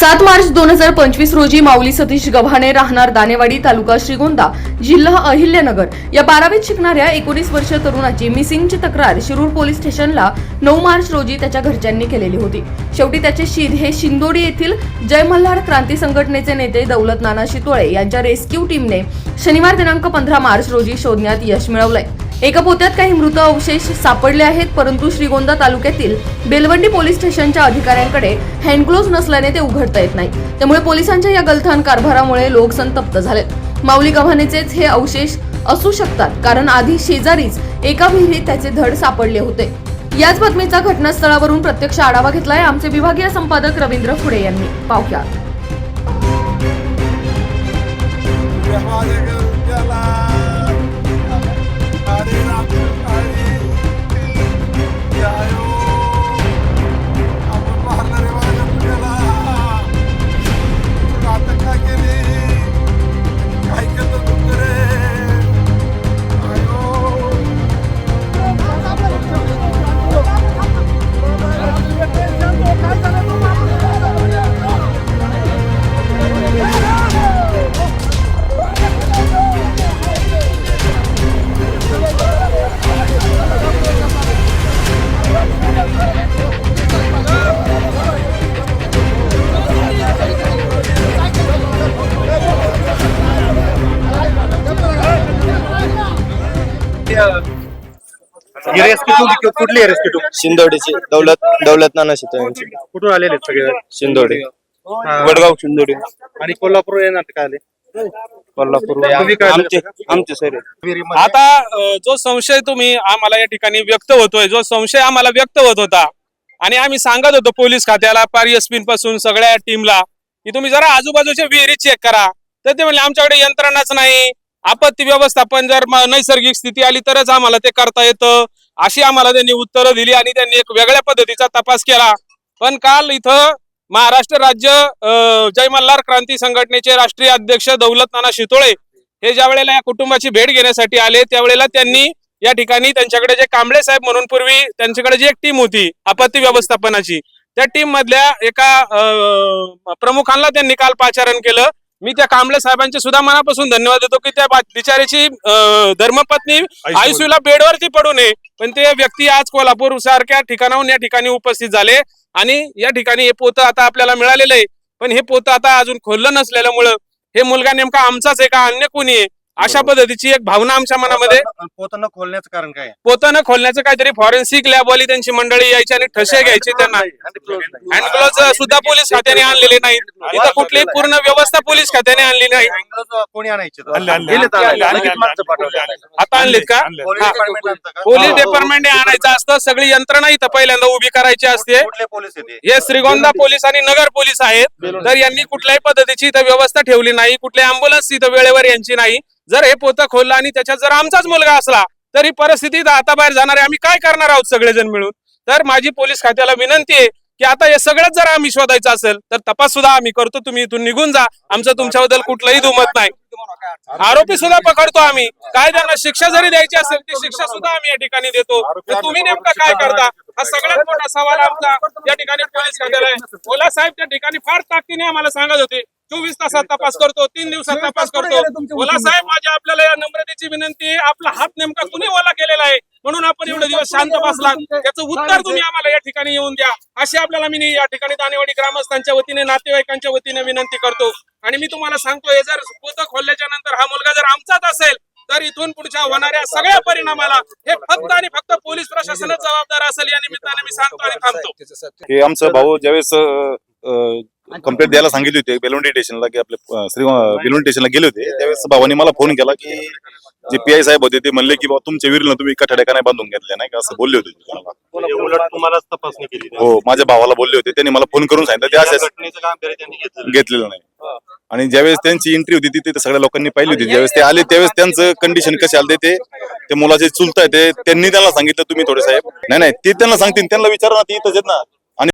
सात मार्च दोन हजार पंचवीस रोजी माऊली सतीश गव्हाणे राहणार दानेवाडी तालुका श्रीगोंदा जिल्हा अहिल्यानगर. या बारावीत शिकणाऱ्या एकोणीस वर्ष तरुणाची मिसिंगची तक्रार शिरूर पोलीस स्टेशनला नऊ मार्च रोजी त्याच्या घरच्यांनी केलेली होती. शेवटी त्याचे शिध हे शिंदोडी येथील जय मल्हार क्रांती संघटनेचे नेते दौलत नाना शितोळे यांच्या रेस्क्यू टीमने शनिवार दिनांक पंधरा मार्च रोजी शोधण्यात यश मिळवलंय. एका पोत्यात काही मृत अवशेष सापडले आहेत परंतु श्रीगोंदा तालुक्यातील बेलवंडी पोलीस स्टेशनच्या अधिकाऱ्यांकडे हँडग्लोव्ह नसल्याने ते उघडता येत नाही. त्यामुळे पोलिसांच्या या गलथान कारभारामुळे लोक संतप्त झालेत. माऊली गव्हाणेचेच हे अवशेष असू शकतात कारण आधी शेजारीच एका विहिरीत त्याचे धड सापडले होते. याच बातमीचा घटनास्थळावरून प्रत्यक्ष आढावा घेतलाय आमचे विभागीय संपादक रवींद्र फुडे यांनी. पाहुयात. ही रेस्क्यू टू कुठली रेस्क्यू टू शिंदोडीची. दौलत दौलत नाना शितो यांची. कुठून आलेले आहेत सगळे? शिंदोडी. हा. वडगाव शिंदोडी. आणि कोल्हापूर येणार का आले. कोल्हापूर तुम्ही काय आमचे आमचे सर आता अ, जो संशय तुम्ही आम्हाला या ठिकाणी व्यक्त होतोय जो संशय आम्हाला व्यक्त होत होता आणि आम्ही सांगत होतो पोलीस खात्याला पार एसपी पासून सगळ्या टीमला की तुम्ही जरा आजूबाजूच्या विहिरी चेक करा. तर ते म्हणले आमच्याकडे यंत्रणाच नाही. आपत्ती व्यवस्थापन जर नैसर्गिक स्थिती आली तरच आम्हाला ते करता येतं. अशी आम्हाला त्यांनी उत्तरं दिली आणि त्यांनी एक वेगळ्या पद्धतीचा तपास केला. पण काल इथं महाराष्ट्र राज्य जय मल्हार क्रांती संघटनेचे राष्ट्रीय अध्यक्ष दौलत नाना शितोळे हे ज्या वेळेला या कुटुंबाची भेट घेण्यासाठी आले त्यावेळेला त्यांनी या ठिकाणी त्यांच्याकडे जे कांबळे साहेब म्हणून पूर्वी त्यांच्याकडे जी एक टीम होती आपत्ती व्यवस्थापनाची त्या टीम मधल्या एका प्रमुखांना त्यांनी काल पाचारण केलं. मी त्या कांबळे साहेबांचे सुद्धा मनापासून धन्यवाद देतो की त्या बिचारीची धर्मपत्नी आयसीयूला बेडवरती पडू नये. पण ते व्यक्ती आज कोल्हापूर सारख्या ठिकाणाहून या ठिकाणी उपस्थित झाले आणि या ठिकाणी हे पोतं आता आपल्याला मिळालेलं आहे. पण हे पोतं आता अजून खोललं नसलेल्यामुळं हे मुलगा नेमका आमचाच आहे का? अन्य कोणी आहे? अशा पद्धतीची एक भावना आमच्या मनामध्ये. पोतं न खोलण्याचं कारण काय? पोतं खोलण्याचं काहीतरी फॉरेन्सिक लॅबवाली त्यांची मंडळी यायची आणि ठसे घ्यायची त्यांना. हँड ग्लोव्ह सुद्धा पोलीस खात्याने आणलेले नाहीत. इथं कुठलीही पूर्ण व्यवस्था पोलीस खात्याने आणली नाही. कोणी आणायचे? गेलेत आणले, आणले, आणले. आता आणलेत का? पोलीस हा. डिपार्टमेंट आणतं का? पोलीस हो. डिपार्टमेंट आणायचं असतं. सगळी यंत्रणा इथं पहिल्यांदा उभी करायची असते. कुठले पोलीस येते? हे श्रीगोंदा पोलीस आणि नगर पोलीस आहेत. तर यांनी कुठल्याही पद्धतीची इथं व्यवस्था ठेवली नाही. कुठली अँब्युलन्स इथं वेळेवर यांची नाही. जर हे पोतं खोललं आणि त्याच्यात जर आमचाच मुलगा असला तर ही परिस्थिती आता बाहेर जाणार आहे. आम्ही काय करणार आहोत सगळेजण मिळून? तर माझी पोलीस खात्याला विनंती आहे की आता हे सगळंच जर आम्ही शोधायचं असेल तर तपास सुद्धा आम्ही करतो. तुम्ही इथून निघून जा. आमचं तुमच्याबद्दल कुठलंही दुमत नाही. आरोपी सुद्धा पकडतो आम्ही. काय त्यांना शिक्षा जरी द्यायची असेल ती शिक्षा सुद्धा आम्ही या ठिकाणी देतो. तर तुम्ही नेमकं काय करता? हा सगळ्यात मोठा सवाल आमचा या ठिकाणी पोलीस खात्याला आहे. ओला साहेब त्या ठिकाणी फार ताकदीने आम्हाला सांगत होते. चोवीस तासात तपास करतो तीन दिवसात तपास करतो. ओला साहेब माझी आपल्याला या नम्रतेची विनंती आहे. आपला हात नेमका कुणी ओला केलेला आहे? म्हणून आपण एवढे दिवस शांत बसला त्याचं उत्तर तुम्ही आम्हाला या ठिकाणी येऊन द्या. अशी आपल्याला मी या ठिकाणी दानेवाडी ग्रामस्थांच्या वतीने नातेवाईकांच्या वतीने विनंती करतो. आणि मी तुम्हाला सांगतो हे जर पोतं खोलल्याच्या नंतर हा मुलगा जर आमचाच असेल तर इथून पुढच्या होणाऱ्या सगळ्या परिणामाला हे फक्त आणि फक्त पोलीस प्रशासनच जबाबदार असेल या निमित्ताने मी सांगतो आणि थांबतो. हे आमचं भाऊ ज्यावेळेस कंप्लेंट द्यायला सांगितली होती बेलवंडी स्टेशनला की आपले श्री बेलवंडी स्टेशनला गेले होते. त्यावेळेस भावानी मला फोन केला की जे पी आय साहेब होते ते म्हणले की बाबा तुमच्या विहिरीला तुम्ही एका नाही बांधून घेतले नाही का? असं बोलले होते तपासणी केली हो माझ्या भावाला बोलले होते. त्यांनी मला फोन करून सांगितलं ते या असेच घटनेचं गांभीर्य त्यांनी घेतलं घेतलेलं नाही. आणि ज्यावेळेस त्यांची एंट्री होती ती ते सगळ्या लोकांनी पाहिली होती. ज्यावेळेस ते आले त्यावेळेस त्यांचं कंडिशन कसे आले ते ते मुलाचे चुलत आहे ते त्यांनी त्यांना सांगितलं तुम्ही थोडे साहेब. नाही नाही ते त्यांना सांगतील. त्यांना विचारा ना ते इथंच आहेत ना. आणि